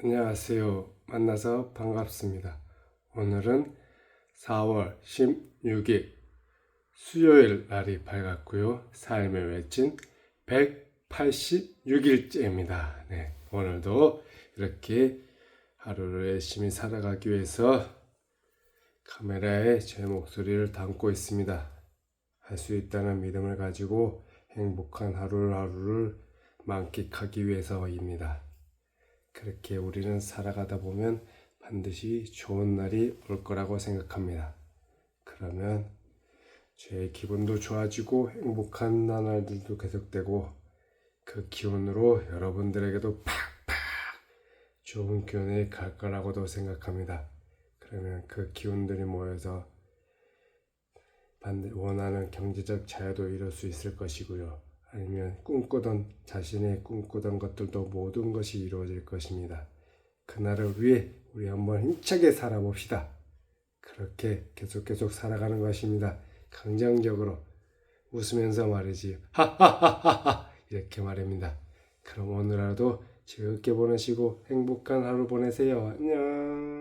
안녕하세요. 만나서 반갑습니다. 오늘은 4월 16일 수요일 날이 밝았고요. 삶의 외친 186일째입니다. 네, 오늘도 이렇게 하루를 열심히 살아가기 위해서 카메라에 제 목소리를 담고 있습니다. 할 수 있다는 믿음을 가지고 행복한 하루를 하루를 만끽하기 위해서입니다. 그렇게 우리는 살아가다 보면 반드시 좋은 날이 올 거라고 생각합니다. 그러면 제 기분도 좋아지고 행복한 나날들도 계속되고 그 기운으로 여러분들에게도 팍팍 좋은 기운이 갈 거라고도 생각합니다. 그러면 그 기운들이 모여서 원하는 경제적 자유도 이룰 수 있을 것이고요. 아니면 꿈꾸던 자신의 꿈꾸던 것들도 모든 것이 이루어질 것입니다. 그날을 위해 우리 한번 힘차게 살아봅시다. 그렇게 계속 계속 살아가는 것입니다. 긍정적으로 웃으면서 말이지. 하하하하하 이렇게 말입니다. 그럼 오늘 하루도 즐겁게 보내시고 행복한 하루 보내세요. 안녕.